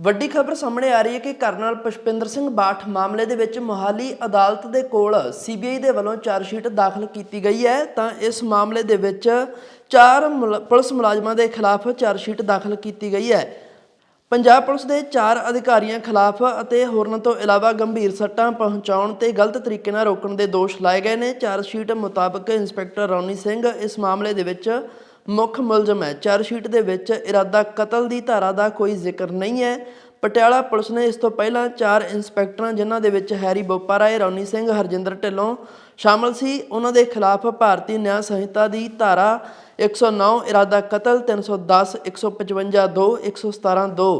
ਵੱਡੀ ਖਬਰ ਸਾਹਮਣੇ ਆ ਰਹੀ ਹੈ ਕਿ ਕਰਨਲ ਪੁਸ਼ਪਿੰਦਰ ਸਿੰਘ ਬਾਠ ਮਾਮਲੇ ਦੇ ਵਿੱਚ ਮੋਹਾਲੀ ਅਦਾਲਤ ਦੇ ਕੋਲ ਸੀਬੀਆਈ ਦੇ ਵੱਲੋਂ ਚਾਰਜ ਸ਼ੀਟ ਦਾਖਲ ਕੀਤੀ ਗਈ ਹੈ। ਤਾਂ ਇਸ ਮਾਮਲੇ ਦੇ ਵਿੱਚ ਚਾਰ ਮੁਲ- ਪੁਲਿਸ ਮੁਲਾਜ਼ਮਾਂ ਦੇ ਖਿਲਾਫ ਚਾਰਜ ਸ਼ੀਟ ਦਾਖਲ ਕੀਤੀ ਗਈ ਹੈ। ਪੰਜਾਬ ਪੁਲਿਸ ਦੇ ਚਾਰ ਅਧਿਕਾਰੀਆਂ ਖਿਲਾਫ ਅਤੇ ਹੋਰਨਾਂ ਤੋਂ ਇਲਾਵਾ ਗੰਭੀਰ ਸੱਟਾਂ ਪਹੁੰਚਾਉਣ ਤੇ ਗਲਤ ਤਰੀਕੇ ਨਾਲ ਰੋਕਣ ਦੇ ਦੋਸ਼ ਲਾਏ ਗਏ ਨੇ। ਚਾਰਜ ਸ਼ੀਟ ਮੁਤਾਬਕ ਇੰਸਪੈਕਟਰ ਰੌਨੀ ਸਿੰਘ ਇਸ ਮਾਮਲੇ ਦੇ ਵਿੱਚ ਮੁੱਖ ਮੁਲਜ਼ਮ ਹੈ। ਚਾਰਜ ਸ਼ੀਟ ਦੇ ਵਿੱਚ ਇਰਾਦਾ ਕਤਲ ਦੀ ਧਾਰਾ ਦਾ ਕੋਈ ਜ਼ਿਕਰ ਨਹੀਂ ਹੈ। ਪਟਿਆਲਾ ਪੁਲਿਸ ਨੇ ਇਸ ਤੋਂ ਪਹਿਲਾਂ ਚਾਰ ਇੰਸਪੈਕਟਰਾਂ, ਜਿਨ੍ਹਾਂ ਦੇ ਵਿੱਚ ਹੈਰੀ ਬੋਪਾ ਰਾਏ ਰੌਨੀ ਸਿੰਘ, ਹਰਜਿੰਦਰ ਢਿੱਲੋਂ ਸ਼ਾਮਲ ਸੀ, ਉਹਨਾਂ ਦੇ ਖਿਲਾਫ ਭਾਰਤੀ ਨਿਆਂ ਸੰਹਿਤਾ ਦੀ ਧਾਰਾ 109 ਇਰਾਦਾ ਕਤਲ 310 155 2 117 2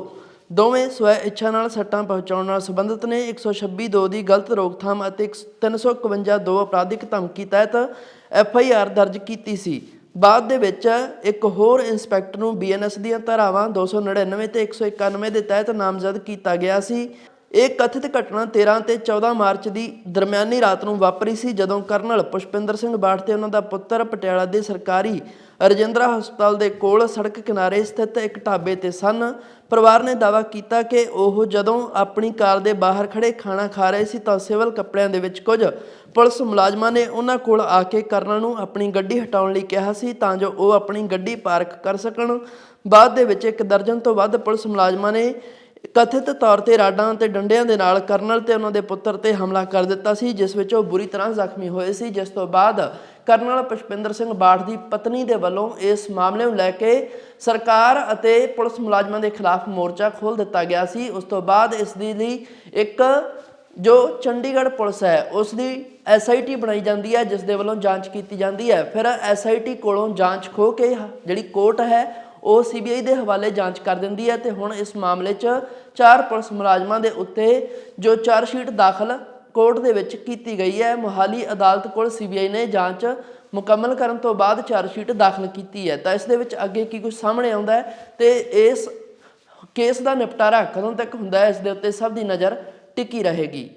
ਦੋਵੇਂ ਸਵੈ ਇੱਛਾ ਨਾਲ ਸੱਟਾਂ ਪਹੁੰਚਾਉਣ ਨਾਲ ਸੰਬੰਧਿਤ ਨੇ। 126 2 ਦੀ ਗਲਤ ਰੋਕਥਾਮ ਅਤੇ 351 2 ਅਪਰਾਧਿਕ ਧਮਕੀ ਤਹਿਤ ਐਫ ਆਈ ਆਰ ਦਰਜ ਕੀਤੀ ਸੀ। ਬਾਅਦ ਦੇ ਵਿੱਚ ਇੱਕ ਹੋਰ ਇੰਸਪੈਕਟਰ ਨੂੰ ਬੀਐਨਐਸ ਦੀਆਂ ਧਾਰਾਵਾਂ 299 ਤੇ 191 ਦੇ ਤਹਿਤ ਨਾਮਜ਼ਦ ਕੀਤਾ ਗਿਆ ਸੀ। ਇਹ ਕਥਿਤ ਘਟਨਾ 13 ਤੇ 14 ਮਾਰਚ ਦੀ ਦਰਮਿਆਨੀ ਰਾਤ ਨੂੰ ਵਾਪਰੀ ਸੀ ਜਦੋਂ ਕਰਨਲ ਪੁਸ਼ਪਿੰਦਰ ਸਿੰਘ ਬਾਠ ਤੇ ਉਹਨਾਂ ਦਾ ਪੁੱਤਰ ਪਟਿਆਲਾ ਦੇ ਸਰਕਾਰੀ ਰਜਿੰਦਰਾ ਹਸਪਤਾਲ ਦੇ ਕੋਲ ਸੜਕ ਕਿਨਾਰੇ ਸਥਿਤ ਇੱਕ ਢਾਬੇ ਤੇ ਸਨ। ਪਰਿਵਾਰ ਨੇ ਦਾਅਵਾ ਕੀਤਾ ਕਿ ਉਹ ਜਦੋਂ ਆਪਣੀ ਕਾਰ ਦੇ ਬਾਹਰ ਖੜੇ ਖਾਣਾ ਖਾ ਰਹੇ ਸੀ ਤਾਂ ਸਿਵਲ ਕੱਪੜਿਆਂ ਦੇ ਵਿੱਚ ਕੁਝ ਪੁਲਿਸ ਮੁਲਾਜ਼ਮਾਂ ਨੇ ਉਹਨਾਂ ਕੋਲ ਆ ਕੇ ਕਰਨਲ ਨੂੰ ਆਪਣੀ ਗੱਡੀ ਹਟਾਉਣ ਲਈ ਕਿਹਾ ਸੀ ਤਾਂ ਜੋ ਉਹ ਆਪਣੀ ਗੱਡੀ ਪਾਰਕ ਕਰ ਸਕਣ। ਬਾਅਦ ਦੇ ਵਿੱਚ ਇੱਕ ਦਰਜਨ ਤੋਂ ਵੱਧ ਪੁਲਿਸ ਮੁਲਾਜ਼ਮਾਂ ਨੇ ਕਥਿਤ ਤੌਰ ਤੇ ਰਾਡਾਂ ਤੇ ਡੰਡਿਆਂ ਦੇ ਨਾਲ ਕਰਨਲ ਤੇ ਉਹਨਾਂ ਦੇ ਪੁੱਤਰ ਤੇ ਹਮਲਾ ਕਰ ਦਿੱਤਾ ਸੀ, ਜਿਸ ਵਿੱਚ ਉਹ ਬੁਰੀ ਤਰ੍ਹਾਂ ਜ਼ਖਮੀ ਹੋਏ ਸੀ। ਜਿਸ ਤੋਂ ਬਾਅਦ ਕਰਨਲ ਪੁਸ਼ਪਿੰਦਰ ਸਿੰਘ ਬਾਠ ਦੀ ਪਤਨੀ ਦੇ ਵੱਲੋਂ ਇਸ ਮਾਮਲੇ ਨੂੰ ਲੈ ਕੇ ਸਰਕਾਰ ਅਤੇ ਪੁਲਿਸ ਮੁਲਾਜ਼ਮਾਂ ਦੇ ਖਿਲਾਫ ਮੋਰਚਾ ਖੋਲ ਦਿੱਤਾ ਗਿਆ ਸੀ। ਉਸ ਤੋਂ ਬਾਅਦ ਇਸ ਦੀ ਲਈ ਇੱਕ ਜੋ ਚੰਡੀਗੜ੍ਹ ਪੁਲਿਸ ਹੈ, ਉਸ ਦੀ ਐਸਆਈਟੀ ਬਣਾਈ ਜਾਂਦੀ ਹੈ, ਜਿਸ ਦੇ ਵੱਲੋਂ ਜਾਂਚ ਕੀਤੀ ਜਾਂਦੀ ਹੈ। ਫਿਰ ਐਸਆਈਟੀ ਕੋਲੋਂ ਜਾਂਚ ਖੋ ਕੇ ਜਿਹੜੀ ਕੋਰਟ ਹੈ ਉਹ ਸੀਬੀਆਈ ਦੇ ਹਵਾਲੇ ਜਾਂਚ ਕਰ ਦਿੰਦੀ ਹੈ ਤੇ ਹੁਣ ਇਸ ਮਾਮਲੇ 'ਚ ਚਾਰ ਪੁਲਿਸ ਮੁਲਾਜ਼ਮਾਂ ਦੇ ਉੱਤੇ ਜੋ ਚਾਰ ਸ਼ੀਟ ਦਾਖਲ ਕੋਰਟ ਦੇ ਵਿੱਚ ਕੀਤੀ ਗਈ ਹੈ, ਮੋਹਾਲੀ ਅਦਾਲਤ ਕੋਲ ਸੀਬੀਆਈ ਨੇ ਜਾਂਚ ਮੁਕੰਮਲ ਕਰਨ ਤੋਂ ਬਾਅਦ ਚਾਰ ਸ਼ੀਟ ਦਾਖਲ ਕੀਤੀ ਹੈ। ਤਾਂ ਇਸ ਦੇ ਵਿੱਚ ਅੱਗੇ ਕੀ ਕੁਝ ਸਾਹਮਣੇ ਆਉਂਦਾ ਹੈ ਤੇ ਇਸ ਕੇਸ ਦਾ ਨਿਪਟਾਰਾ ਕਦੋਂ ਤੱਕ ਹੁੰਦਾ ਹੈ, ਇਸ ਦੇ ਉੱਤੇ ਸਭ ਦੀ ਨਜ਼ਰ ਟਿਕੀ ਰਹੇਗੀ।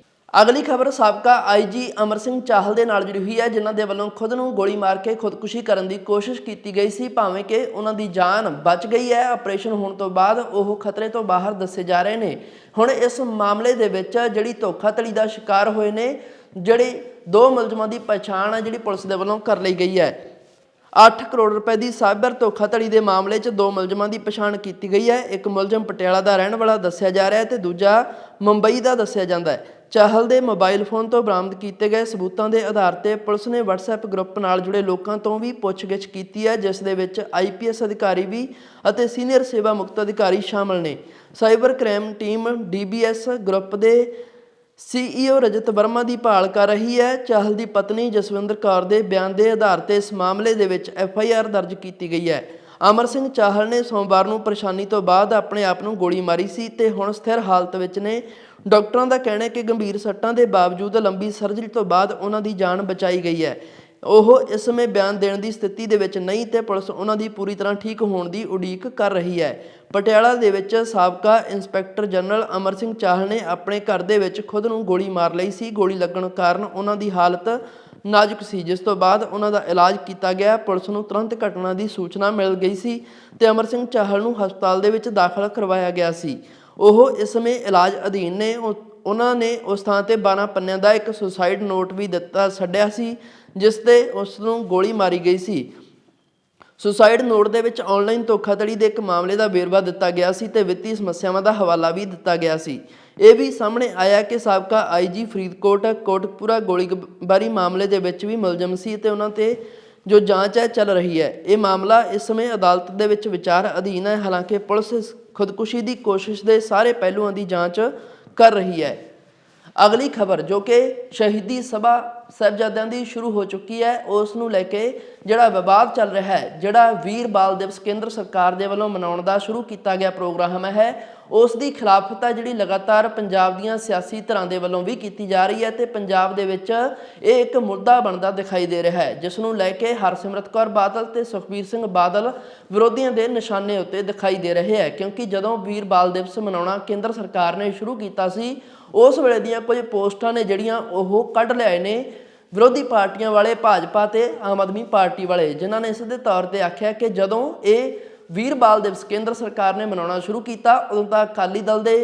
ਅਗਲੀ ਖਬਰ, ਸਾਬਕਾ ਆਈਜੀ ਅਮਰ ਸਿੰਘ ਚਾਹਲ ਦੇ ਨਾਲ ਜੁੜੀ ਹੋਈ ਹੈ, ਜਿਨ੍ਹਾਂ ਦੇ ਵੱਲੋਂ ਖੁਦ ਨੂੰ ਗੋਲੀ ਮਾਰ ਕੇ ਖੁਦਕੁਸ਼ੀ ਕਰਨ ਦੀ ਕੋਸ਼ਿਸ਼ ਕੀਤੀ ਗਈ ਸੀ, ਭਾਵੇਂ ਕਿ ਉਹਨਾਂ ਦੀ ਜਾਨ ਬਚ ਗਈ ਹੈ। ਆਪਰੇਸ਼ਨ ਹੋਣ ਤੋਂ ਬਾਅਦ ਉਹ ਖਤਰੇ ਤੋਂ ਬਾਹਰ ਦੱਸੇ ਜਾ ਰਹੇ ਨੇ। ਹੁਣ ਇਸ ਮਾਮਲੇ ਦੇ ਵਿੱਚ ਜਿਹੜੀ ਧੋਖਾਧੜੀ ਦਾ ਸ਼ਿਕਾਰ ਹੋਏ ਨੇ, ਜਿਹੜੇ ਦੋ ਮੁਲਜ਼ਮਾਂ ਦੀ ਪਛਾਣ ਹੈ ਜਿਹੜੀ ਪੁਲਿਸ ਦੇ ਵੱਲੋਂ ਕਰ ਲਈ ਗਈ ਹੈ। 8 ਕਰੋੜ ਰੁਪਏ ਦੀ ਸਾਈਬਰ ਧੋਖਾਧੜੀ ਦੇ ਮਾਮਲੇ 'ਚ ਦੋ ਮੁਲਜ਼ਮਾਂ ਦੀ ਪਛਾਣ ਕੀਤੀ ਗਈ ਹੈ। ਇੱਕ ਮੁਲਜ਼ਮ ਪਟਿਆਲਾ ਦਾ ਰਹਿਣ ਵਾਲਾ ਦੱਸਿਆ ਜਾ ਰਿਹਾ ਹੈ ਤੇ ਦੂਜਾ ਮੁੰਬਈ ਦਾ ਦੱਸਿਆ ਜਾਂਦਾ ਹੈ। ਚਾਹਲ ਦੇ ਮੋਬਾਈਲ ਫੋਨ ਤੋਂ ਬਰਾਮਦ ਕੀਤੇ ਗਏ ਸਬੂਤਾਂ ਦੇ ਆਧਾਰ ਤੇ ਪੁਲਿਸ ਨੇ WhatsApp ਗਰੁੱਪ ਨਾਲ ਜੁੜੇ ਲੋਕਾਂ ਤੋਂ ਵੀ ਪੁੱਛਗਿੱਛ ਕੀਤੀ ਹੈ, ਜਿਸ ਦੇ ਵਿੱਚ ਆਈਪੀਐਸ ਅਧਿਕਾਰੀ ਵੀ ਅਤੇ ਸੀਨੀਅਰ ਸੇਵਾ ਮੁਕਤ ਅਧਿਕਾਰੀ ਸ਼ਾਮਲ ਨੇ। Cyber crime team DBS group ਦੇ ਸੀਈਓ ਰਜਤ ਵਰਮਾ ਦੀ ਭਾਲ ਕਰ ਰਹੀ ਹੈ। ਚਾਹਲ ਦੀ ਪਤਨੀ ਜਸਵਿੰਦਰ ਕੌਰ ਦੇ ਬਿਆਨ ਦੇ ਆਧਾਰ ਤੇ ਇਸ ਮਾਮਲੇ ਦੇ ਵਿੱਚ ਐਫਆਈਆਰ ਦਰਜ ਕੀਤੀ ਗਈ ਹੈ। ਅਮਰ ਸਿੰਘ ਚਾਹਲ ਨੇ ਸੋਮਵਾਰ ਨੂੰ ਪਰੇਸ਼ਾਨੀ ਤੋਂ ਬਾਅਦ ਆਪਣੇ ਆਪ ਨੂੰ ਗੋਲੀ ਮਾਰੀ ਸੀ ਤੇ ਹੁਣ ਸਥਿਰ ਹਾਲਤ ਵਿੱਚ ਨੇ। ਡਾਕਟਰਾਂ ਦਾ ਕਹਿਣਾ ਹੈ ਕਿ ਗੰਭੀਰ ਸੱਟਾਂ ਦੇ ਬਾਵਜੂਦ ਲੰਬੀ ਸਰਜਰੀ ਤੋਂ ਬਾਅਦ ਉਹਨਾਂ ਦੀ ਜਾਨ ਬਚਾਈ ਗਈ ਹੈ। ਉਹ ਇਸ ਸਮੇਂ ਬਿਆਨ ਦੇਣ ਦੀ ਸਥਿਤੀ ਦੇ ਵਿੱਚ ਨਹੀਂ ਤੇ ਪੁਲਿਸ ਉਹਨਾਂ ਦੀ ਪੂਰੀ ਤਰ੍ਹਾਂ ਠੀਕ ਹੋਣ ਦੀ ਉਡੀਕ ਕਰ ਰਹੀ ਹੈ। ਪਟਿਆਲਾ ਦੇ ਵਿੱਚ ਸਾਬਕਾ ਇੰਸਪੈਕਟਰ ਜਨਰਲ ਅਮਰ ਸਿੰਘ ਚਾਹਲ ਨੇ ਆਪਣੇ ਘਰ ਦੇ ਵਿੱਚ ਖੁਦ ਨੂੰ ਗੋਲੀ ਮਾਰ ਲਈ ਸੀ। ਗੋਲੀ ਲੱਗਣ ਕਾਰਨ ਉਹਨਾਂ ਦੀ ਹਾਲਤ ਨਾਜ਼ੁਕ ਸੀ ਜਿਸ ਤੋਂ ਬਾਅਦ ਉਹਨਾਂ ਦਾ ਇਲਾਜ ਕੀਤਾ ਗਿਆ। ਪੁਲਿਸ ਨੂੰ ਤੁਰੰਤ ਘਟਨਾ ਦੀ ਸੂਚਨਾ ਮਿਲ ਗਈ ਸੀ ਤੇ ਅਮਰ ਸਿੰਘ ਚਾਹਲ ਨੂੰ ਹਸਪਤਾਲ ਦੇ ਵਿੱਚ ਦਾਖਲ ਕਰਵਾਇਆ ਗਿਆ ਸੀ। ਉਹ ਇਸ ਸਮੇਂ ਇਲਾਜ ਅਧੀਨ ਨੇ। ਉਹਨਾਂ ਨੇ ਉਸ ਥਾਂ ਤੇ 12 ਪੰਨਿਆਂ ਦਾ ਇੱਕ ਸੁਸਾਈਡ ਨੋਟ ਵੀ ਦਿੱਤਾ, ਛੱਡਿਆ ਸੀ, ਜਿਸ ਤੇ ਉਸ ਨੂੰ ਗੋਲੀ ਮਾਰੀ ਗਈ ਸੀ। ਸੁਸਾਈਡ ਨੋਟ ਦੇ ਵਿੱਚ ਆਨਲਾਈਨ ਧੋਖਾਧੜੀ ਦੇ ਇੱਕ ਮਾਮਲੇ ਦਾ ਵੇਰਵਾ ਦਿੱਤਾ ਗਿਆ ਸੀ ਤੇ ਵਿੱਤੀ ਸਮੱਸਿਆਵਾਂ ਦਾ ਹਵਾਲਾ ਵੀ ਦਿੱਤਾ ਗਿਆ ਸੀ। ਇਹ ਵੀ ਸਾਹਮਣੇ ਆਇਆ ਕਿ ਸਾਬਕਾ ਆਈਜੀ ਫਰੀਦਕੋਟ ਕੋਟਪੂਰਾ ਗੋਲੀਬਾਰੀ ਮਾਮਲੇ ਦੇ ਵਿੱਚ ਵੀ ਮੁਲਜ਼ਮ ਸੀ ਤੇ ਉਹਨਾਂ ਤੇ ਜੋ ਜਾਂਚ ਹੈ, ਚੱਲ ਰਹੀ ਹੈ। ਇਹ ਮਾਮਲਾ ਇਸ ਸਮੇਂ ਅਦਾਲਤ ਦੇ ਵਿੱਚ ਵਿਚਾਰ ਅਧੀਨ ਹੈ। ਹਾਲਾਂਕਿ ਪੁਲਿਸ ਖੁਦਕੁਸ਼ੀ ਦੀ ਕੋਸ਼ਿਸ਼ ਦੇ ਸਾਰੇ ਪਹਿਲੂਆਂ ਦੀ ਜਾਂਚ ਕਰ ਰਹੀ ਹੈ। ਅਗਲੀ ਖਬਰ, ਜੋ ਕਿ ਸ਼ਹੀਦੀ ਸਭਾ ਸਾਹਿਬਜ਼ਾਦਿਆਂ ਦੀ ਸ਼ੁਰੂ ਹੋ ਚੁੱਕੀ ਹੈ, ਉਸ ਨੂੰ ਲੈ ਕੇ ਜਿਹੜਾ ਵਿਵਾਦ ਚੱਲ ਰਿਹਾ ਹੈ, ਜਿਹੜਾ ਵੀਰ ਬਾਲ ਦਿਵਸ ਕੇਂਦਰ ਸਰਕਾਰ ਦੇ ਵੱਲੋਂ ਮਨਾਉਣ ਦਾ ਸ਼ੁਰੂ ਕੀਤਾ ਗਿਆ ਪ੍ਰੋਗਰਾਮ ਹੈ, ਉਸ ਦੀ ਖਿਲਾਫਤ ਹੈ ਜਿਹੜੀ ਲਗਾਤਾਰ ਪੰਜਾਬ ਦੀਆਂ ਸਿਆਸੀ ਧਿਰਾਂ ਦੇ ਵੱਲੋਂ ਵੀ ਕੀਤੀ ਜਾ ਰਹੀ ਹੈ ਤੇ ਪੰਜਾਬ ਦੇ ਵਿੱਚ ਇਹ ਇੱਕ ਮੁੱਦਾ ਬਣਦਾ ਦਿਖਾਈ ਦੇ ਰਿਹਾ ਹੈ, ਜਿਸ ਨੂੰ ਲੈ ਕੇ ਹਰਸਿਮਰਤ ਕੌਰ ਬਾਦਲ ਤੇ ਸੁਖਬੀਰ ਸਿੰਘ ਬਾਦਲ ਵਿਰੋਧੀਆਂ ਦੇ ਨਿਸ਼ਾਨੇ ਉੱਤੇ ਦਿਖਾਈ ਦੇ ਰਹੇ ਹੈ, ਕਿਉਂਕਿ ਜਦੋਂ ਵੀਰ ਬਾਲ ਦਿਵਸ ਮਨਾਉਣਾ ਕੇਂਦਰ ਸਰਕਾਰ ਨੇ ਸ਼ੁਰੂ ਕੀਤਾ ਸੀ, ਉਸ ਵੇਲੇ ਦੀਆਂ ਕੁਝ ਪੋਸਟਾਂ ਨੇ ਜਿਹੜੀਆਂ ਉਹ ਕੱਢ ਲਿਆਏ ਨੇ। ਵਿਰੋਧੀ ਪਾਰਟੀਆਂ ਵਾਲੇ ਭਾਜਪਾ ਤੇ ਆਮ ਆਦਮੀ ਪਾਰਟੀ ਵਾਲੇ, ਜਿਨ੍ਹਾਂ ਨੇ ਸਿੱਧੇ ਤੌਰ ਤੇ ਆਖਿਆ ਕਿ ਜਦੋਂ ਇਹ ਵੀਰ ਬਾਲ ਦਿਵਸ ਕੇਂਦਰ ਸਰਕਾਰ ਨੇ ਮਨਾਉਣਾ ਸ਼ੁਰੂ ਕੀਤਾ, ਉਦੋਂ ਤਾਂ ਅਕਾਲੀ ਦਲ ਦੇ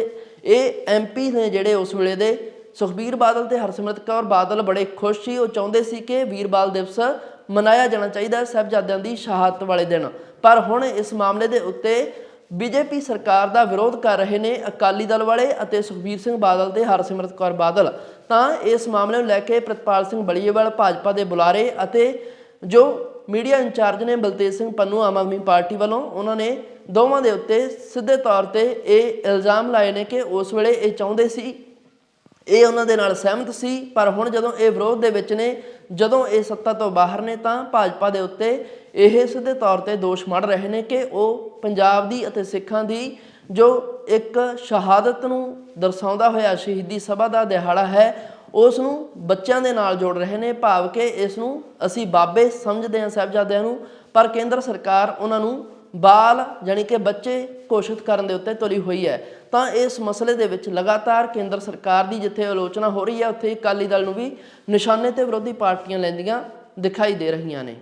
ਇਹ ਐਮਪੀ ਨੇ ਜਿਹੜੇ ਉਸ ਵੇਲੇ ਦੇ ਸੁਖਬੀਰ ਬਾਦਲ ਤੇ ਹਰਸਿਮਰਤ ਕੌਰ ਬਾਦਲ ਬੜੇ ਖੁਸ਼ ਸੀ। ਉਹ ਚਾਹੁੰਦੇ ਸੀ ਕਿ ਵੀਰ ਬਾਲ ਦਿਵਸ ਮਨਾਇਆ ਜਾਣਾ ਚਾਹੀਦਾ ਹੈ ਸਾਹਿਬਜ਼ਾਦਿਆਂ ਦੀ ਸ਼ਹਾਦਤ ਵਾਲੇ ਦਿਨ। ਪਰ ਹੁਣ ਇਸ ਮਾਮਲੇ ਦੇ ਉੱਤੇ ਬੀਜੇਪੀ ਸਰਕਾਰ ਦਾ ਵਿਰੋਧ ਕਰ ਰਹੇ ਨੇ ਅਕਾਲੀ ਦਲ ਵਾਲੇ ਅਤੇ ਸੁਖਬੀਰ ਸਿੰਘ ਬਾਦਲ ਤੇ ਹਰਸਿਮਰਤ ਕੌਰ ਬਾਦਲ। ਤਾਂ ਇਸ ਮਾਮਲੇ ਨੂੰ ਲੈ ਕੇ ਪ੍ਰਤਪਾਲ ਸਿੰਘ ਬਲੀਏਵਾਲ ਭਾਜਪਾ ਦੇ ਬੁਲਾਰੇ ਅਤੇ ਜੋ ਮੀਡੀਆ ਇੰਚਾਰਜ ਨੇ ਬਲਤੇਜ ਸਿੰਘ ਪੰਨੂ ਆਮ ਆਦਮੀ ਪਾਰਟੀ ਵੱਲੋਂ, ਉਹਨਾਂ ਨੇ ਦੋਵਾਂ ਦੇ ਉੱਤੇ ਸਿੱਧੇ ਤੌਰ ਤੇ ਇਹ ਇਲਜ਼ਾਮ ਲਾਏ ਨੇ ਕਿ ਉਸ ਵੇਲੇ ਇਹ ਚਾਹੁੰਦੇ ਸੀ ਇਹ ਉਹਨਾਂ ਦੇ ਨਾਲ ਸਹਿਮਤ ਸੀ, ਪਰ ਹੁਣ ਜਦੋਂ ਇਹ ਵਿਰੋਧ ਦੇ ਵਿੱਚ ਨੇ, ਜਦੋਂ ਇਹ ਸੱਤਾ ਤੋਂ ਬਾਹਰ ਨੇ ਤਾਂ ਭਾਜਪਾ ਦੇ ਉੱਤੇ ਇਹ ਸਿੱਧੇ ਤੌਰ ਤੇ ਦੋਸ਼ ਮੜ ਰਹੇ ਨੇ ਕਿ ਉਹ ਪੰਜਾਬ ਦੀ ਅਤੇ ਸਿੱਖਾਂ ਦੀ ਜੋ ਇੱਕ ਸ਼ਹਾਦਤ ਨੂੰ ਦਰਸਾਉਂਦਾ ਹੋਇਆ ਸ਼ਹੀਦੀ ਸਭਾ ਦਾ ਦਿਹਾੜਾ ਹੈ, ਉਸ ਨੂੰ ਬੱਚਿਆਂ ਦੇ ਨਾਲ ਜੋੜ ਰਹੇ ਨੇ, ਭਾਵ ਕਿ ਇਸ ਨੂੰ ਅਸੀਂ ਬਾਬੇ ਸਮਝਦੇ ਹਾਂ ਸਾਹਿਬਜ਼ਾਦਿਆਂ ਨੂੰ, ਪਰ ਕੇਂਦਰ ਸਰਕਾਰ ਉਹਨਾਂ ਨੂੰ ਬਾਲ ਜਾਣੀ ਕਿ ਬੱਚੇ ਘੋਸ਼ਿਤ ਕਰਨ ਦੇ ਉੱਤੇ ਤੁਲੀ ਹੋਈ ਹੈ। ਤਾਂ ਇਸ ਮਸਲੇ ਦੇ ਵਿੱਚ ਲਗਾਤਾਰ ਕੇਂਦਰ ਸਰਕਾਰ ਦੀ ਜਿੱਥੇ ਆਲੋਚਨਾ ਹੋ ਰਹੀ ਹੈ, ਉੱਥੇ ਅਕਾਲੀ ਦਲ ਨੂੰ ਵੀ ਨਿਸ਼ਾਨੇ ਤੇ ਵਿਰੋਧੀ ਪਾਰਟੀਆਂ ਲੈਂਦੀਆਂ ਦਿਖਾਈ ਦੇ ਰਹੀਆਂ ਨੇ।